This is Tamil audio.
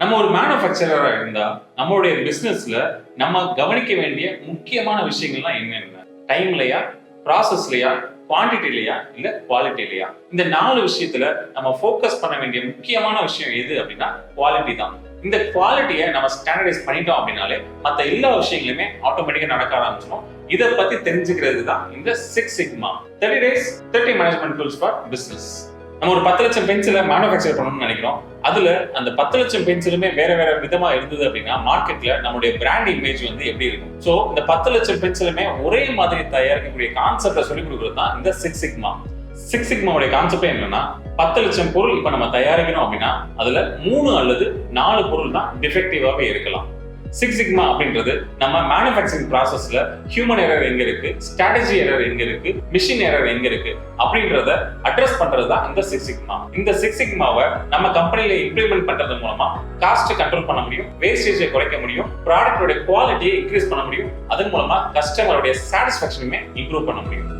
நம்ம ஒரு மேனுஃபேக்சரராக இருந்தா நம்மளுடைய பிசினஸ்ல நம்ம கவனிக்க வேண்டிய முக்கியமான விஷயங்கள்லாம் என்னென்ன? டைம்லயா ப்ராசஸ்லயா குவான்டிட்டிலையா இல்ல குவாலிட்டிலையா இந்த நாலு விஷயத்துல நம்ம ஃபோக்கஸ் பண்ண வேண்டிய முக்கியமான விஷயம் எது அப்படின்னா குவாலிட்டி தான். இந்த குவாலிட்டியை நம்ம ஸ்டாண்டர்டைஸ் பண்ணிட்டோம் அப்படின்னாலே மற்ற எல்லா விஷயங்களுமே ஆட்டோமேட்டிக்கா நடக்க ஆரம்பிச்சிடும் இதை பத்தி தெரிஞ்சுக்கிறது தான் இந்த six sigma thirty days thirty management tools for business நம்ம ஒரு பத்து லட்சம் பென்சிலை மேனுஃபேக்சர் பண்ணணும்னு நினைக்கிறோம். அதுல அந்த பத்து லட்சம் பென்சிலுமே வேற வேற விதமா இருந்தது அப்படின்னா மார்க்கெட்ல நம்மளுடைய பிராண்ட் இமேஜ் வந்து எப்படி இருக்கும்? சோ இந்த பத்து லட்சம் பென்சிலுமே ஒரே மாதிரி தயாரிக்கக்கூடிய கான்செப்டை சொல்லி கொடுக்குறது தான் இந்த சிக்ஸ் சிக்மா சிக்ஸ் சிக்மாவுடைய கான்செப்டே என்னன்னா பத்து லட்சம் பொருள் இப்ப நம்ம தயாரிக்கணும் அப்படின்னா அதுல மூணு அல்லது நாலு பொருள் தான் டிஃபெக்டிவாவே இருக்கலாம். சிக்ஸ் சிக்மா அப்படின்றது நம்ம மேனுஃபேக்சரிங் ப்ராசஸ்ல ஹியூமன் எரர் எங்க இருக்கு? ஸ்ட்ராட்டஜி எரர் எங்க இருக்கு? மிஷின் எரர் எங்க இருக்கு? அப்படின்றத அட்ரஸ் பண்றது தான் இந்த சிக்ஸ் சிக்மா இந்த சிக்ஸ் சிக்மாவை நம்ம கம்பெனில இம்ப்ளிமெண்ட் பண்றது மூலமா காஸ்ட் கண்ட்ரோல் பண்ண முடியும் வேஸ்டேஜை குறைக்க முடியும் ப்ராடக்டோட குவாலிட்டியை இன்க்ரீஸ் பண்ண முடியும். அதன் மூலமா கஸ்டமருடைய சாட்டிஸ்பாக்சனுமே இம்ப்ரூவ் பண்ண முடியும்.